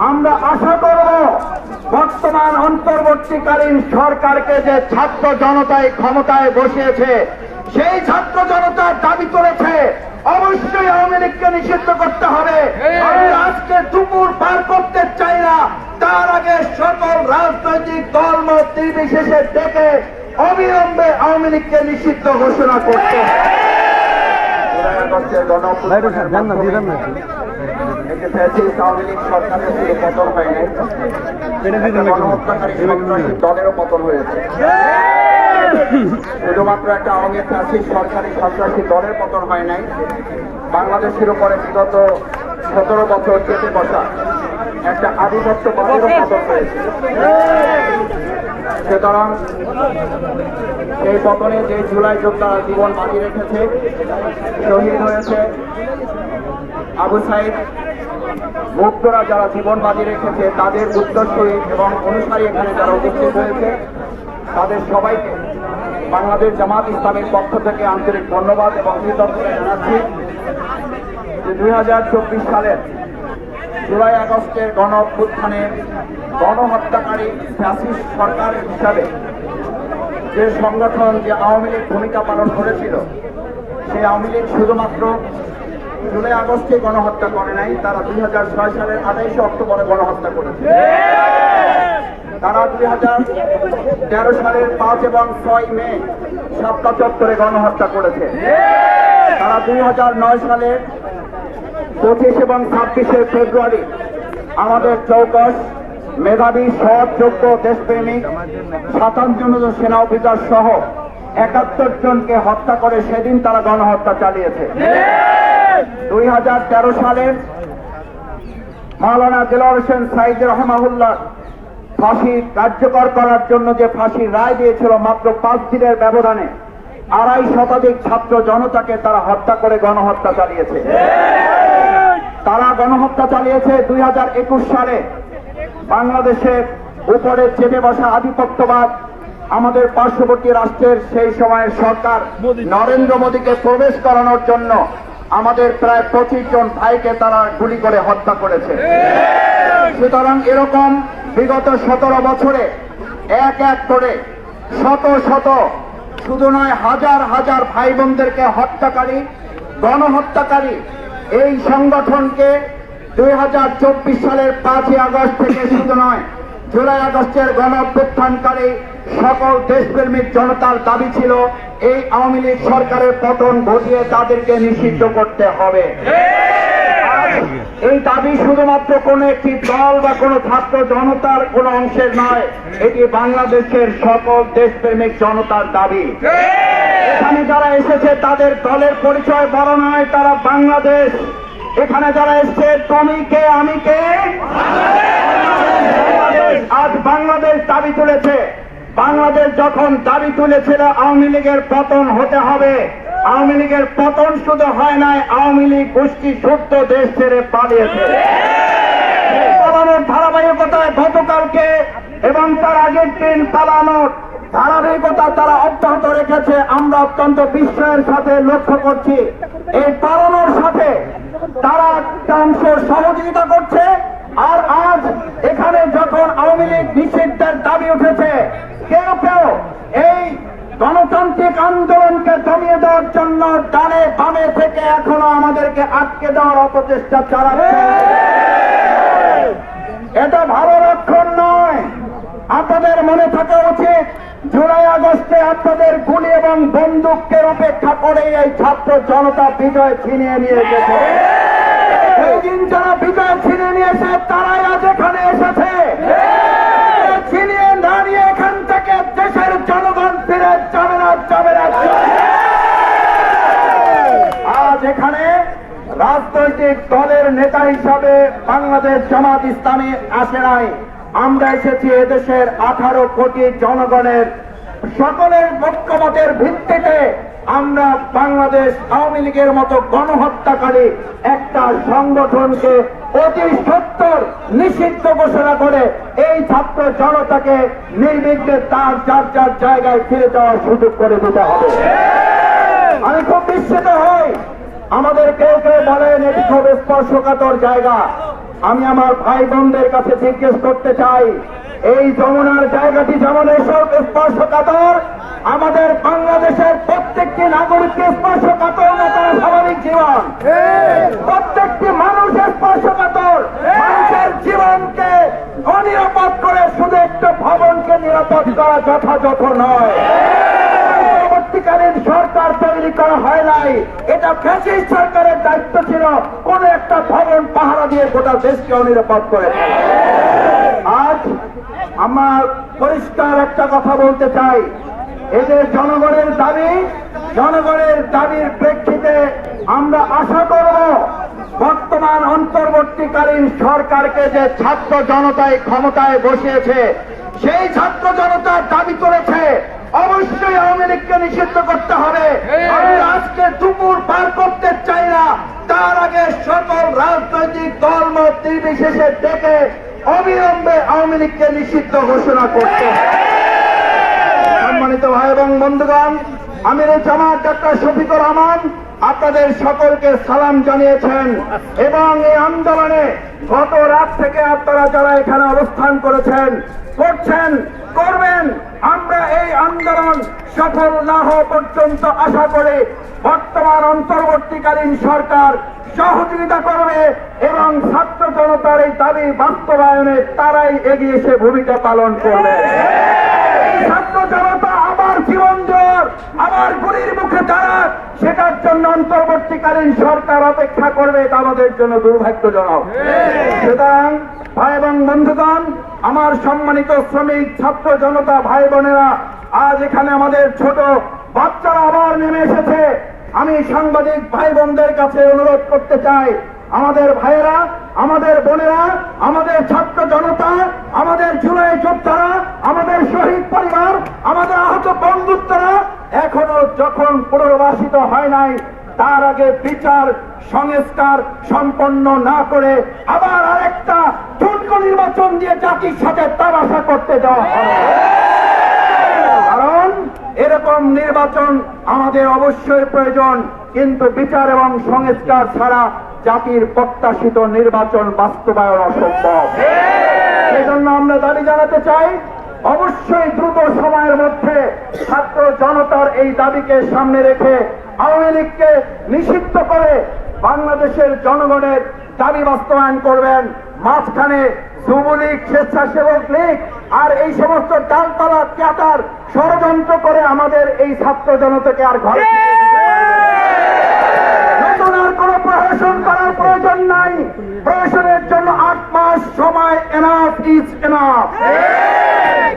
আমরা আশা করব বর্তমান অন্তর্বর্তীকালীন সরকারকে যে ছাত্র জনতায় ক্ষমতায় বসিয়েছে সেই ছাত্র জনতা দাবি করেছে অবশ্যই আওয়ামী লীগকে নিষিদ্ধ করতে হবে। আমি আজকে দুপুর পার করতে চাই না। তার আগে সকল রাজনৈতিক দল মত নির্বিশেষে ডেকে অবিলম্বে আওয়ামী লীগকে নিষিদ্ধ ঘোষণা করতে দলেরও পতন হয়েছে। শুধুমাত্র একটা আওয়ামী ফ্যাসিস্ট সরকারি সন্ত্রাসী দলের পতন হয় নাই। বাংলাদেশের উপরে বিগত সতেরো বছর চেপে বসা একটা আধিপত্যবাদেরও পতন হয়েছে। সুতরাং এই পতনে যে জুলাই যোদ্ধারা জীবন বাজি রেখেছে শহীদ হয়েছে। আবু সাইদ মুক্তরা যারা জীবন বাজি রেখেছে, তাদের উত্তরসূরি এবং অনুসারী এখানে যারা উপস্থিত হয়েছে, তাদের সবাইকে বাংলাদেশ জামাত ইসলামের পক্ষ থেকে আন্তরিক ধন্যবাদ এবং কৃতজ্ঞতা জানাচ্ছি যে দুই হাজার চব্বিশ সালের জুলাই আগস্টের গণ অভ্যুত্থানে গণহত্যাকারী ফ্যাসিস্ট সরকার হিসাবে যে সংগঠন যে আওয়ামী লীগ ভূমিকা পালন করেছিল, সেই আওয়ামী লীগ শুধুমাত্র জুলাই আগস্টে গণহত্যা করে নাই, তারা দুই হাজার ছয় সালের আঠাইশে অক্টোবরে গণহত্যা করেছে। তারা দুই হাজার তেরো সালের পাঁচ এবং ছয় মে সাতটা চত্বরে গণহত্যা করেছে। তারা দুই হাজার নয় সালের পঁচিশ এবং ছাব্বিশে ফেব্রুয়ারি আমাদের চৌকস, মেধাবী সৎ যোগ্য দেশপ্রেমিক, সাতান্ন জন সেনা অফিসার সহ একাত্তর জনকে হত্যা করে সেদিন তারা গণহত্যা চালিয়েছে। দুই হাজার তেরো সালের মাওলানা দিলার হোসেন সাইদ রহমাহুল্লাহ ফাঁসি কার্যকর করার জন্য যে ফাঁসির রায় দিয়েছিল মাত্র পাঁচ দিনের ব্যবধানে, আড়াই শতাধিক ছাত্র জনতাকে তারা হত্যা করে গণহত্যা চালিয়েছে। তারা গণহত্যা চালিয়েছে দুই হাজার একুশ সালে। বাংলাদেশের উপরে চেপে বসা আধিপত্যবাদ আমাদের পার্শ্ববর্তী রাষ্ট্রের সেই সময়ের সরকার নরেন্দ্র মোদীকে প্রবেশ করানোর জন্য আমাদের প্রায় পঁচিশ জন ভাইকে তারা গুলি করে হত্যা করেছে। সুতরাং এরকম বিগত সতেরো বছরে এক এক করে শত শত, শুধু নয়, হাজার হাজার ভাই বোনদেরকে হত্যাকারী, গণহত্যাকারী এই সংগঠনকে দুই হাজার চব্বিশ সালের পাঁচই আগস্ট থেকে শুধু নয় জুলাই আগস্টের গণ অভ্যুত্থানকারী সকল দেশপ্রেমিক জনতার দাবি ছিল, এই আওয়ামী লীগ সরকারের পতন ঘটিয়ে তাদেরকে নিষিদ্ধ করতে হবে। এই দাবি শুধুমাত্র কোন একটি দল বা কোন ছাত্র জনতার কোন অংশের নয়, এটি বাংলাদেশের সকল দেশপ্রেমিক জনতার দাবি। এখানে যারা এসেছে তাদের দলের পরিচয় বড় নয়, তারা বাংলাদেশ। এখানে যারা এসছে তুমি কে আমি কে বাংলাদেশ। আজ বাংলাদেশ দাবি তুলেছে। বাংলাদেশ যখন দাবি তুলেছিল, আওয়ামী লীগের পতন হতে হবে। আওয়ামী লীগের পতন শুধু হয় নাই, আওয়ামী লীগ গোষ্ঠী সত্য দেশ ছেড়ে পালিয়েছে। ধারাবাহিকতায় গতকালকে এবং তার আগের দিন পালানোর ধারাবাহিকতা তারা অব্যাহত রেখেছে। আমরা অত্যন্ত বিস্ময়ের সাথে লক্ষ্য করছি। এই পালানোর সাথে তারা একটা অংশ সহযোগিতা করছে। আর আজ এখানে যখন আওয়ামী লীগ নিষিদ্ধের দাবি উঠেছে, কেউ কেউ এই গণতান্ত্রিক আন্দোলনকে দমিয়ে দেওয়ার জন্য ডানে বামে থেকে এখনও আমাদেরকে আটকে দেওয়ার অপচেষ্টা চালাচ্ছে। এটা ভালো লক্ষণ নয়। আপনাদের মনে থাকা উচিত, জুলাই আগস্টে আপনাদের গুলি এবং বন্দুককে উপেক্ষা করে এই ছাত্র জনতা বিজয় ছিনিয়ে নিয়ে গেছে। এই দিন যারা বিজয় ছিনিয়ে নিয়েছে তারাই আজ এখানে এসেছে। ছিনিয়ে না নিয়ে এখান থেকে দেশের জনগণ ফিরে যাবে না যাবে না। আজ এখানে রাজনৈতিক দলের নেতা হিসাবে বাংলাদেশ জামাত ইসলামী আসে নাই। আমরা এসেছি এদেশের আঠারো কোটি জনগণের সকলের ঐক্যমতের ভিত্তিতে আমরা বাংলাদেশ আওয়ামী লীগের মতো গণহত্যাকারী একটা সংগঠনকে অতি সত্তর নিষিদ্ধ ঘোষণা করে এই ছাত্র জনতাকে নির্বিঘ্নে তার যার যার জায়গায় ফিরে যাওয়ার সুযোগ করে দিতে হবে। আমি খুব বিস্মিত হই। আমাদের কেউ কেউ বলেন এটি খুব স্পর্শকাতর জায়গা। আমি আমার ভাই বোনদের কাছে জিজ্ঞেস করতে চাই, এই যমুনার জায়গাটি যেমন স্পর্শকাতর, আমাদের বাংলাদেশের প্রত্যেকটি নাগরিককে স্পর্শকাতর না তারা স্বাভাবিক জীবন। প্রত্যেকটি মানুষ স্পর্শকাতর, মানুষের জীবনকে অনিরাপদ করে শুধু একটা ভবনকে নিরাপদ করা যথাযথ নয়। পরবর্তীকালীন সরকার তৈরি করা হয় নাই। এটা ফ্যাসিস সরকারের দায়িত্ব ছিল। কোন একটা ভবন পাহারা দিয়ে গোটা দেশকে অনিরাপদ করে আজ আমার পরিষ্কার একটা কথা বলতে চাই। এদের জনগণের দাবি জনগণের দাবির প্রেক্ষিতে আমরা আশা করব বর্তমান অন্তর্বর্তীকালীন সরকারকে যে ছাত্র জনতায় ক্ষমতায় বসিয়েছে সেই ছাত্র জনতার দাবি করেছে অবশ্যই আওয়ামী লীগকে নিষিদ্ধ করতে হবে। আমরা আজকে দুপুর পার করতে আগে সকল রাজনৈতিক দল মত নির্বিশেষে ডেকে অবিলম্বে আওয়ামী লীগকে নিষিদ্ধ ঘোষণা করতে সম্মানিত ভাই এবং বন্ধুগণ আমির জামাত ডাক্তার শফিকুর রহমান আপনাদের সকলকে সালাম জানিয়েছেন এবং এই আন্দোলনে গত রাত থেকে আপনারা যারা এখানে অবস্থান করেছেন, করছেন, করবেন, আমরা এই আন্দোলন সফল না হওয়া পর্যন্ত আশা করে বর্তমান অন্তর্বর্তীকালীন সরকার সহযোগিতা করবে এবং ছাত্র জনতার এই দাবি বাস্তবায়নে তারাই এগিয়ে এসে ভূমিকা পালন করবে। ছাত্র জনতা আবার জীবন জোর আবার গুলির মুখে সেটার জন্য অন্তর্বর্তীকালীন সরকার অপেক্ষা করবে এটা আমাদের জন্য দুর্ভাগ্যজনক। সুতরাং ভাই এবং বন্ধুগণ, আমার সম্মানিত শ্রমিক, ছাত্র জনতা, ভাই বোনেরা, আজ এখানে আমাদের ছোট বাচ্চারা আবার নেমে এসেছে। আমি সাংবাদিক ভাই বোনদের কাছে অনুরোধ করতে চাই, আমাদের ভাইয়েরা, আমাদের বোনেরা, আমাদের ছাত্র জনতা, আমাদের জুলাই যোদ্ধারা আমাদের শহীদ পরিবার, আমাদের আহত বন্ধুত্বরা এখনও যখন পুনর্বাসিত হয় নাই, তার আগে বিচার সংস্কার সম্পন্ন না করে আবার আরেকটা ঠুনকো নির্বাচন দিয়ে জাতির সাথে তামাশা করতে দেওয়া কারণ এরকম নির্বাচন আমাদের অবশ্যই প্রয়োজন, কিন্তু বিচার এবং সংস্কার ছাড়া জাতির প্রত্যাশিত নির্বাচন বাস্তবায়ন অসম্ভব। সেজন্য আমরা দাবি জানাতে চাই অবশ্যই দ্রুত সময়ের মধ্যে ছাত্র জনতার এই দাবিকে সামনে রেখে আওয়ামী লীগকে নিষিদ্ধ করে বাংলাদেশের জনগণের দাবি বাস্তবায়ন করবেন। মাঝখানে যুবলীগ, স্বেচ্ছাসেবক লীগ আর এই সমস্ত ডালপালা, ক্যাটার ষড়যন্ত্র করে আমাদের এই ছাত্র জনতাকে আর ঘরে। নতুন প্রশাসন করার প্রয়োজন নাই। প্রশাসনের জন্য আট মাস সময় এনাফ ইজ এনাফ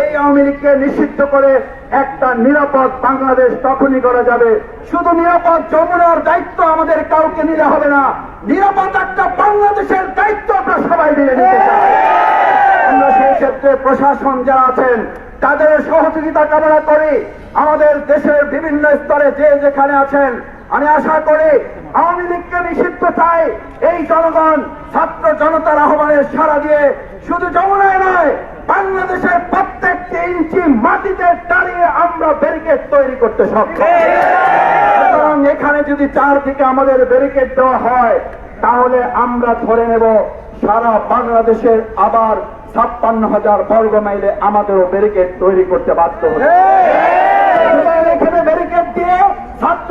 এই আওয়ামী লীগকে নিষিদ্ধ করে একটা নিরাপদ বাংলাদেশ তখনই করা যাবে। শুধু নিরাপদ যমুনার দায়িত্ব আমাদের কাউকে নিতে হবে না, নিরাপদ একটা বাংলাদেশের দায়িত্ব আমরা সবাই মিলে নিতে আমরা সেই ক্ষেত্রে প্রশাসন যারা আছেন, তাদের সহযোগিতা কামনা করি। আমাদের দেশের বিভিন্ন স্তরে যে যেখানে আছেন, আমি আশা করি আওয়ামী লীগকে নিষিদ্ধ চাই। এই জনগণ ছাত্র জনতার আহ্বানে সারা দিয়ে শুধু যমুনায় নয়, বাংলাদেশের প্রত্যেকটি ইঞ্চি মাটিতে দাঁড়িয়ে আমরা ব্যারিকেড তৈরি করতে সক্ষম। এখানে যদি চারদিকে আমাদের ব্যারিকেড দেওয়া হয়, তাহলে আমরা ধরে নেব সারা বাংলাদেশের আবার ছাপ্পান্ন হাজার বর্গ মাইলে আমাদেরও ব্যারিকেড তৈরি করতে বাধ্য হবে সুতরাং এখানে ব্যারিকেড দিয়ে ছাত্র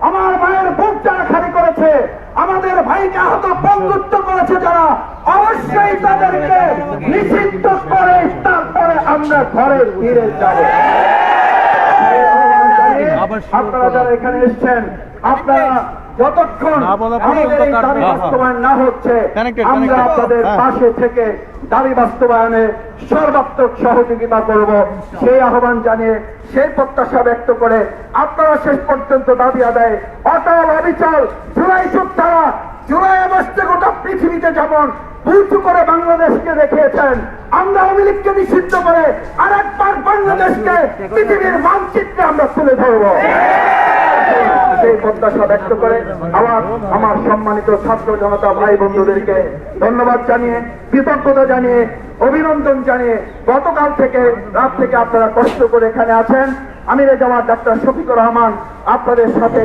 আমার মায়ের বুক যারা খালি করেছে আমাদের ভাইকে আহত বন্ধুত্ব করেছে যারা অবশ্যই তাদেরকে নিষিদ্ধ করে তারপরে আমরা ঘরে ফিরে যাব আপনারা যারা এখানে এসেছেন আপনারা যতক্ষণ না আমাদের দাবি। বাস্তবায়ন না হচ্ছে আমরা. আপনাদের হ্যাঁ। পাশে থেকে দাবি বাস্তবায়নে সর্বাত্মক সহযোগিতা করব। সেই আহ্বান জানিয়ে সেই প্রত্যাশা ব্যক্ত করে আপনারা শেষ পর্যন্ত দাবি আদায় অটল অবিচল জুলাই যোদ্ধারা জুলাই আগস্টে গোটা পৃথিবীতে যেমন উঁচু করে বাংলাদেশকে দেখিয়েছেন, আমরা আওয়ামী লীগকে নিষিদ্ধ করে আর একবার বাংলাদেশকে পৃথিবীর মানচিত্রে আমরা তুলে ধরবো। সেই প্রত্যাশা ব্যক্ত করে আমার আমার সম্মানিত ছাত্র জনতা ভাই বন্ধুদেরকে ধন্যবাদ জানিয়ে, কৃতজ্ঞতা জানিয়ে, অভিনন্দন জানিয়ে গতকাল থেকে, রাত থেকে আপনারা কষ্ট করে এখানে আছেন। আমিরে জামাত ডাক্তার শফিকুর রহমান আপনাদের সাথে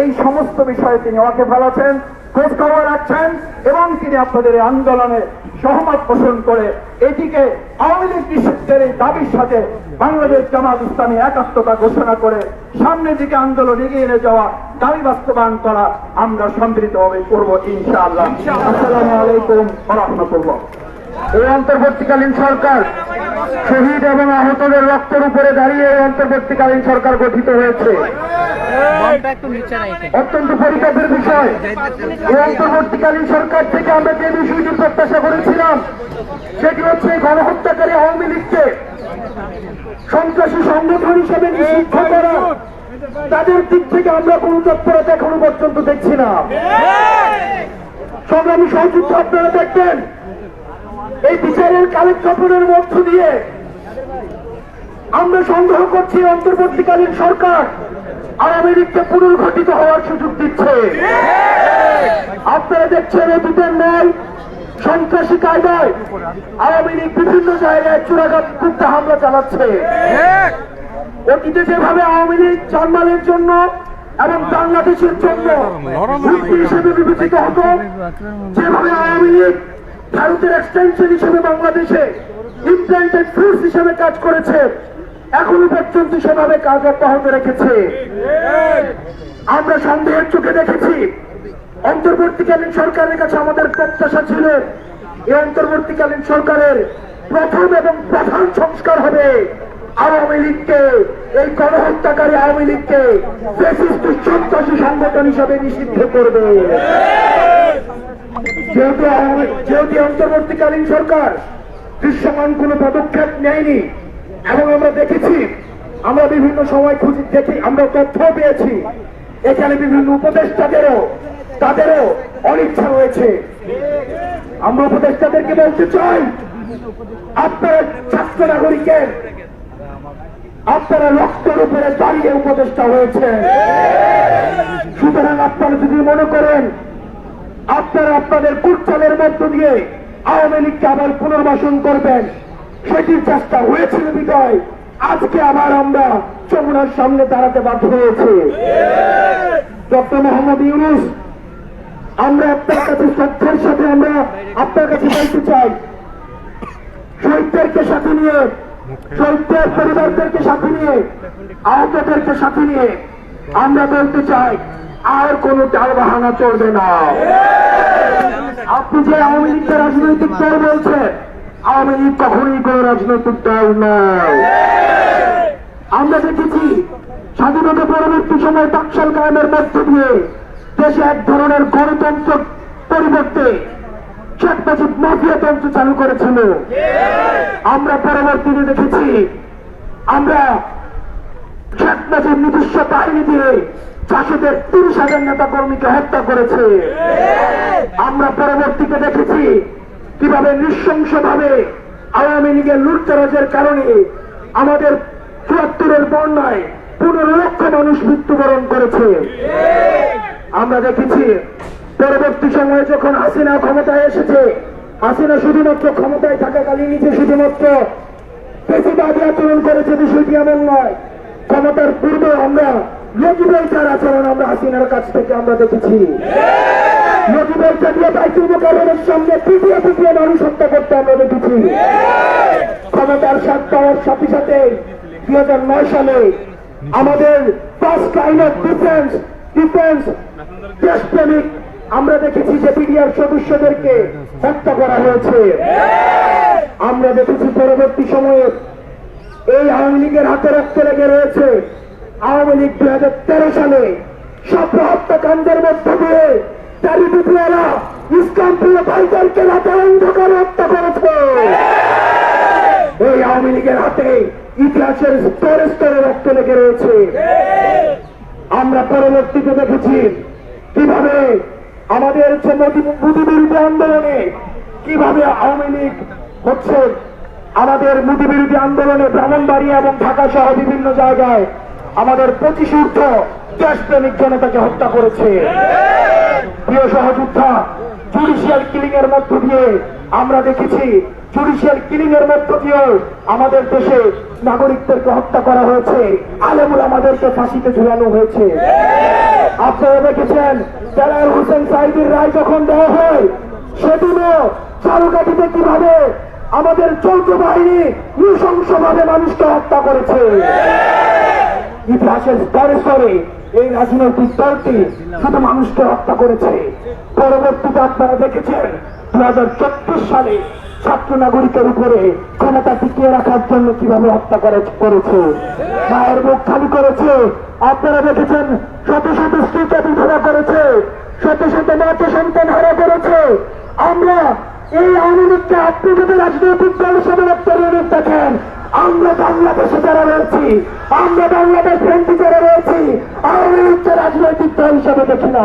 এই সমস্ত বিষয়ে তিনি ওয়াকে ফেলাছেন খোঁজ খবর রাখছেন এবং তিনি আপনাদের আন্দোলনে সহমত পোষণ করে এটিকে আওয়ামী লীগ নিষিদ্ধের এই দাবির সাথে বাংলাদেশ জামাত ইসলামী একাত্মতা ঘোষণা করে সামনের দিকে আন্দোলন এগিয়ে নিয়ে যাওয়া দাবি বাস্তবায়ন করা আমরা সম্মিলিতভাবে করব ইনশাআল্লাহ। আসসালামু আলাইকুম রহমতুল্লাহ এই অন্তর্বর্তীকালীন সরকার শহীদ এবং আহতদের রক্তের উপরে দাঁড়িয়ে এই অন্তর্বর্তীকালীন সরকার গঠিত হয়েছে। অত্যন্ত পরিতাপের বিষয়। এই অন্তর্বর্তীকালীন সরকার থেকে আমরা যে বিষয়টি প্রত্যাশা করেছিলাম, সেটি হচ্ছে গণহত্যাকারী আওয়ামী লীগকে সন্ত্রাসী সংগঠন হিসেবে নিষিদ্ধ করা। তাদের দিক থেকে আমরা কোনো তৎপরতা এখনও পর্যন্ত দেখছি না। সংগ্রামী সহযুক্ত আপনারা দেখবেন। এই বিচারের কালেক্ষেপণের মধ্য দিয়ে আমরা সংগ্রহ করছি অন্তর্বর্তীকালীন সরকার। আওয়ামী লীগকে পুনর্গঠিত হওয়ার সুযোগ দিচ্ছে। আপনারা দেখছেন অতীতের ন্যায়, সন্ত্রাসী কায়দায় আওয়ামী লীগ বিভিন্ন জায়গায় চূড়াঘাত করতে হামলা চালাচ্ছে। অতীতে যেভাবে আওয়ামী লীগ জানমালের জন্য এবং বাংলাদেশের জন্য হিসেবে বিবেচিত হতো, যেভাবে আওয়ামী লীগ ভারতের এক্সটেনশন হিসেবে বাংলাদেশে ইমপ্ল্যান্টেড ফোর্স হিসেবে কাজ করেছে এখনও পর্যন্ত সেভাবে কাজ অব্যাহত রেখেছে। আমরা সন্দেহের চোখে দেখেছি। অন্তর্বর্তীকালীন সরকারের কাছে আমাদের প্রত্যাশা ছিল, এই অন্তর্বর্তীকালীন সরকারের প্রথম এবং প্রধান সংস্কার হবে আওয়ামী লীগকে, এই গণহত্যাকারী আওয়ামী লীগকে সন্ত্রাসী সংগঠন হিসাবে নিষিদ্ধ করবে। যেহেতু যেহেতু অন্তর্বর্তীকালীন সরকার দৃশ্যমান কোন পদক্ষেপ নেয়নি এবং আমরা দেখেছি, আমরা বিভিন্ন সময় খুঁজে, দেখি, আমরা তথ্য পেয়েছি। এখানে বিভিন্ন উপদেষ্টাদেরও, তাদেরও অনিচ্ছা রয়েছে। আমরা উপদেষ্টাদেরকে বলতে চাই, আপনারা ছাত্র নাগরিকের, আপনারা রক্তের উপরে দাঁড়িয়ে উপদেষ্টা হয়েছে সুতরাং আপনারা যদি মনে করেন, আপনারা আপনাদের কুটচালের মধ্য দিয়ে আওয়ামী লীগকে আবার পুনর্বাসন করবেন। সেটির চেষ্টা হয়েছিল বিজয় আজকে আবার আমরা যমুনার সামনে দাঁড়াতে বাধ্য হয়েছে। ডক্টর মোহাম্মদ ইউনুস, আমরা আপনার কাছে শ্রদ্ধার সাথে আমরা আপনার কাছে বলতে চাই। শহীদদেরকে সাথে নিয়ে, শহীদদের পরিবারদেরকে সাথে নিয়ে, আহতদেরকে সাথে নিয়ে আমরা বলতে চাই, আর কোনো ডাল বাহানা চলবে না। আপনি যে আওয়ামী লীগকে রাজনৈতিক দল বলছেন আওয়ামী লীগ কখনোই কোনো রাজনৈতিক দল নয়। আমরা দেখেছি, স্বাধীনতা পরবর্তী সময় টাকশাল কায়েমের মধ্য দিয়ে দেশে এক ধরনের গণতন্ত্র পরিবর্তে শেখ মুজিব মাফিয়া তন্ত্র চালু করেছিল। আমরা পরবর্তীতে দেখেছি, আমরা শেখ মুজিব নিজস্ব বাহিনী দিয়ে চাষিদের তিরিশ হাজার নেতা কর্মীকে হত্যা করেছে। আমরা পরবর্তীতে দেখেছি কীভাবে নৃশংসভাবে আওয়ামী লীগের লুটতরাজের কারণে আমাদের চুয়াত্তরের বন্যায় পনেরো লক্ষ মানুষ মৃত্যুবরণ করেছে। আমরা দেখেছি, পরবর্তী সময়ে যখন হাসিনা ক্ষমতায় এসেছে, হাসিনা শুধুমাত্র ক্ষমতায় থাকাকালীন নিজে শুধুমাত্র বেশিবাদী আচরণ করেছে, বিষয়টি এমন নয়। ক্ষমতার পূর্বে আমরা নজিবৈটার আচরণ আমরা হাসিনার কাছ থেকে আমরা দেখেছি। নজিবৈটা দিয়ে বাইতুল মোকাবেলের সামনে পিটিয়ে পিটিয়ে মানুষ হত্যা করতে আমরা দেখেছি। ক্ষমতার স্বাদ পাওয়ার সাথে সাথে দুই হাজার নয় সালে আমাদের first line of defence defence দেশপ্রেমিক আমরা দেখেছি যে বিডিআর সদস্যদেরকে হত্যা করা হয়েছে। আমরা দেখেছি পরবর্তী সময়ে এই আওয়ামী লীগের হাতে রক্ত লেগে রয়েছে। আওয়ামী লীগ দুই হাজার তেরো সালে সব হত্যাকাণ্ডের মধ্য দিয়ে ইসলাম প্রিয় ভাইদেরকে হত্যা করেছে। এই আওয়ামী লীগের হাতে ইতিহাসের স্তরে স্তরে রক্ত লেগে রয়েছে। আমরা পরবর্তীতে দেখেছি কীভাবে আমাদের যে বিরোধী আন্দোলনে কীভাবে আওয়ামী লীগ হচ্ছে আমাদের মোদী বিরোধী আন্দোলনে ব্রাহ্মণবাড়িয়া এবং ঢাকা সহ বিভিন্ন জায়গায় আমাদের পঁচিশ ঊর্ধ্ব দেশপ্রেমিক জনতাকে হত্যা করেছে। প্রিয় সহযোদ্ধা জুডিশিয়াল কিলিং এর মধ্য দিয়ে আমরা দেখেছি জুডিশিয়াল কিলিং এর মধ্য দিয়েও আমাদের দেশে নাগরিকদেরকে হত্যা করা হয়েছে। আলেমুল আমাদেরকে ফাঁসিতে ঝুলানো হয়েছে। আপনারা দেখেছেন বেলাল হোসেন রায় যখন দেওয়া হয়, সেদিনও চারুকাঠিতে কীভাবে আমাদের চৌদ্দ বাহিনী নৃশংসভাবে মানুষকে হত্যা করেছে। ইতিহাসের স্তরে স্তরে এই রাজনৈতিক দলটি শুধু মানুষকে হত্যা করেছে। পরবর্তীতে আপনারা দেখেছেন দু হাজার চব্বিশ সালে ছাত্র নাগরিকের উপরে ক্ষমতা টিকিয়ে রাখার জন্য কীভাবে হত্যা করে- করেছে। মায়ের মুখ খালি করেছে। আপনারা দেখেছেন, শত শত স্ত্রীকে বিধবা করেছে। শত শত মাকে সন্তান হারা করেছে। আমরা এই আওয়ামী লীগকে আপনি যদি রাজনৈতিক দল হিসেবে দেখেন আমরা বাংলাদেশে যারা রয়েছি, আমরা বাংলাদেশ ফ্রেন্ডি যারা রয়েছি, আওয়ামী লীগকে রাজনৈতিক দল হিসেবে দেখি না।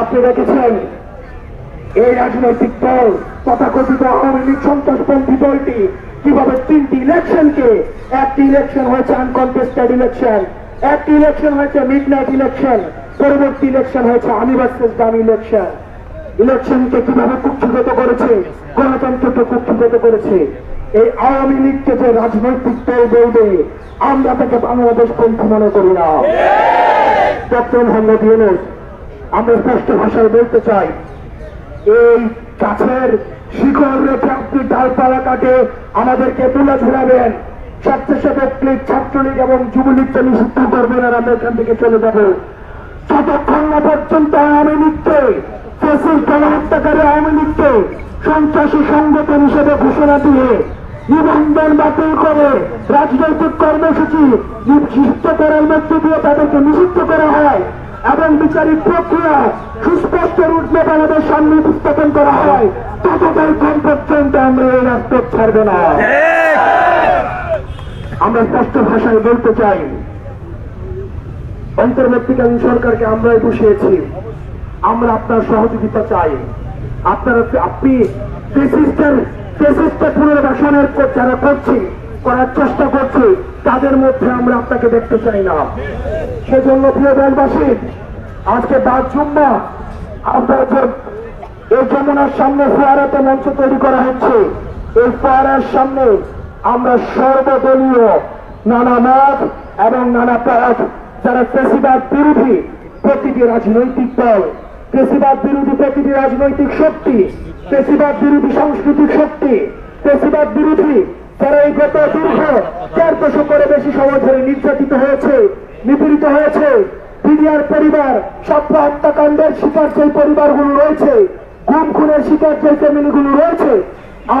আপনি দেখেছেন এই রাজনৈতিক দল তথাকথিত আওয়ামী লীগ সন্ত্রাসপন্থী দলটি কীভাবে তিনটি ইলেকশনকে, একটি ইলেকশন হয়েছে আনকনটেস্টেড ইলেকশন একটি ইলেকশন হয়েছে মিড নাইট ইলেকশন পরবর্তী ইলেকশন হয়েছে আমি ভার্সেস দামি ইলেকশন ইলেকশনকে কীভাবে কুক্ষিগত করেছে? গণতন্ত্রকে কুক্ষিগত করেছে? এই আওয়ামী লীগকে যে রাজনৈতিক দল বলবে আমরা তাকে বাংলাদেশ পন্থী মনে করি না। ডক্টর মোহাম্মদ ইউনুস, আমরা স্পষ্ট ভাষায় বলতে চাই, এই গাছের শিকড় রেখে আপনি ডালপালা কাটে আমাদেরকে তুলে ঝুলাবেন স্বেচ্ছাসেবক লীগ, ছাত্রলীগ এবং যুবলীগকে নিষিদ্ধ করবেন আর আমরা এখান থেকে চলে যাব। যতক্ষণ না পর্যন্ত আওয়ামী লীগকে ফেসিস গণহত্যাকারী আওয়ামী লীগকে সন্ত্রাসী সংগঠন হিসেবে ঘোষণা দিয়ে নিবন্ধন বাতিল করে রাজনৈতিক কর্মসূচি নিষিদ্ধ করার মধ্য দিয়ে তাদেরকে নিষিদ্ধ করা হয় এবং বিচারিক প্রক্রিয়া সুস্পষ্ট রূপে আমাদের সামনে উপস্থাপন করা হয়। ততক্ষণ পর্যন্ত আমরা এই রাজপথ ছাড়বে না। আমরা স্পষ্ট ভাষায় বলতে চাই, অন্তর্বর্তীকালীন সরকারকে আমরাই বসিয়েছি আমরা আপনার সহযোগিতা চাই। আপনারা আপনি ফেসিস্টের পুনর্বাসনের যারা করছি, করার চেষ্টা করছি, তাদের মধ্যে আমরা আপনাকে দেখতে চাই না। সেজন্য প্রিয় দেশবাসী, আজকে বাদ জুম্মা আপনারা যে এই যমুনার সামনে ফোয়ারাতে মঞ্চ তৈরি করা হচ্ছে, এই ফোয়ারার সামনে আমরা সর্বদলীয় নানা মত এবং নানা পথ যারা পেশিবাদ বিরোধী প্রতিটি রাজনৈতিক দল পেশিবাদ বিরোধী প্রতিটি রাজনৈতিক শক্তি পেশিবাদ বিরোধী সাংস্কৃতিক শক্তি, পেশিবাদ বিরোধী, যারা এই গত দীর্ঘ চার দশকের বেশি সময় ধরে নির্যাতিত হয়েছে, নিপীড়িত হয়েছে, বিডিআর পরিবার সভ্য হত্যাকাণ্ডের শিকার যে পরিবারগুলো রয়েছে, গুম, খুনের শিকার যে ফ্যামিলিগুলো রয়েছে,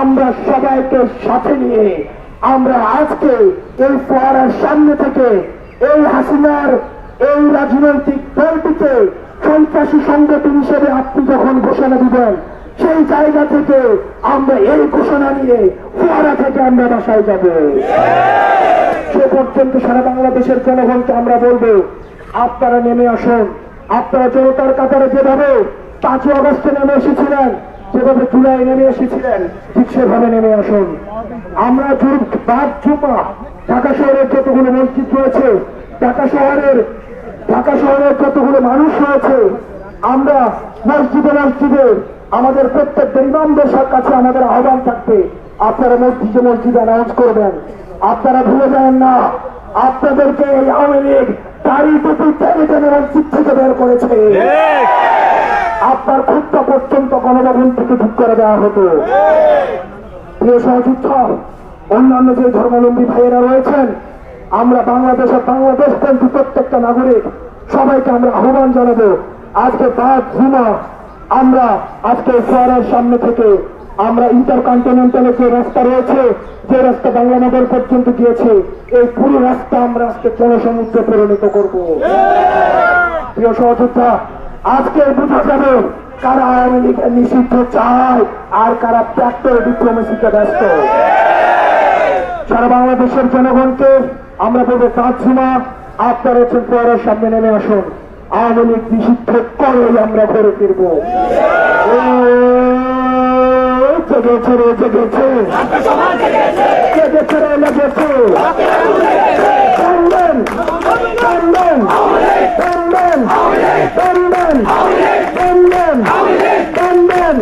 আমরা সবাইকে সাথে নিয়ে, আমরা আজকে এই ফোয়ারার সামনে থেকে এই হাসিনার এই রাজনৈতিক দলটিকে সন্ত্রাসী সংগঠন হিসেবে আপনি যখন ঘোষণা দিবেন সেই জায়গা থেকে আমরা এই ঘোষণা নিয়ে ফোয়ারা থেকে আমরা বাসায় যাব। সে পর্যন্ত সারা বাংলাদেশের জনগণকে আমরা বলব, আপনারা নেমে আসুন। আপনারা জনতার কাতারে যেভাবে পাঁচই অগস্টে নেমে এসেছিলেন, যেভাবে জুলাই নেমে এসেছিলেন, ঠিক সেভাবে নেমে আসুন। আমরা বাদ জুমা, ঢাকা শহরের যতগুলো মসজিদ রয়েছে, ঢাকা শহরের ঢাকা শহরের যতগুলো মানুষ রয়েছে আমরা মসজিদে মসজিদে আমাদের প্রত্যেকটা ইমামদের কাছে আমাদের আহ্বান থাকবে। আপনারা মসজিদে মসজিদে অ্যানাউন্স করবেন। আপনারা ভুলে যান না, আপনাদেরকে এই আওয়ামী লীগ তারই মসজিদ থেকে বের করেছে। আপনার পর্যন্ত গণভবন থেকে ঠিক করে দেওয়া হতো। প্রিয় সহযোদ্ধা, অন্যান্য যে ধর্মাবলম্বী ভাইয়েরা রয়েছেন, আমরা বাংলাদেশের বাংলাদেশ কিন্তু প্রত্যেকটা নাগরিক, সবাইকে আমরা আহ্বান জানাব। আজকে বাদ জুমা। আমরা আজকে ফোয়ারার সামনে থেকে আমরা ইন্টারকন্টিনেন্টালে যে রাস্তা রয়েছে, যে রাস্তা বাংলানগর পর্যন্ত গিয়েছে, এই পুরো রাস্তা আমরা আজকে জনসমুদ্রে পরিণত করব। প্রিয় সহযোদ্ধা, আজকে বোঝা যাবে কারা আওয়ামী লীগের নিষিদ্ধ চায় আর কারা ট্রাক্টর ডিপ্লোমেসিতে ব্যস্ত। সারা বাংলাদেশের জনগণকে আমরা বলব কাজসীমা আপনার হচ্ছেন পরের সামনে নেমে আসুন। আওয়ামী লীগ নিষিদ্ধ করে আমরা ঘরে ফিরবো। জেগেছে রে, জেগেছে। জেগেছে রে, লেগেছে। কান্দেন কান্দেন কান্দেন কান্দেন কান্দেন কান্দেন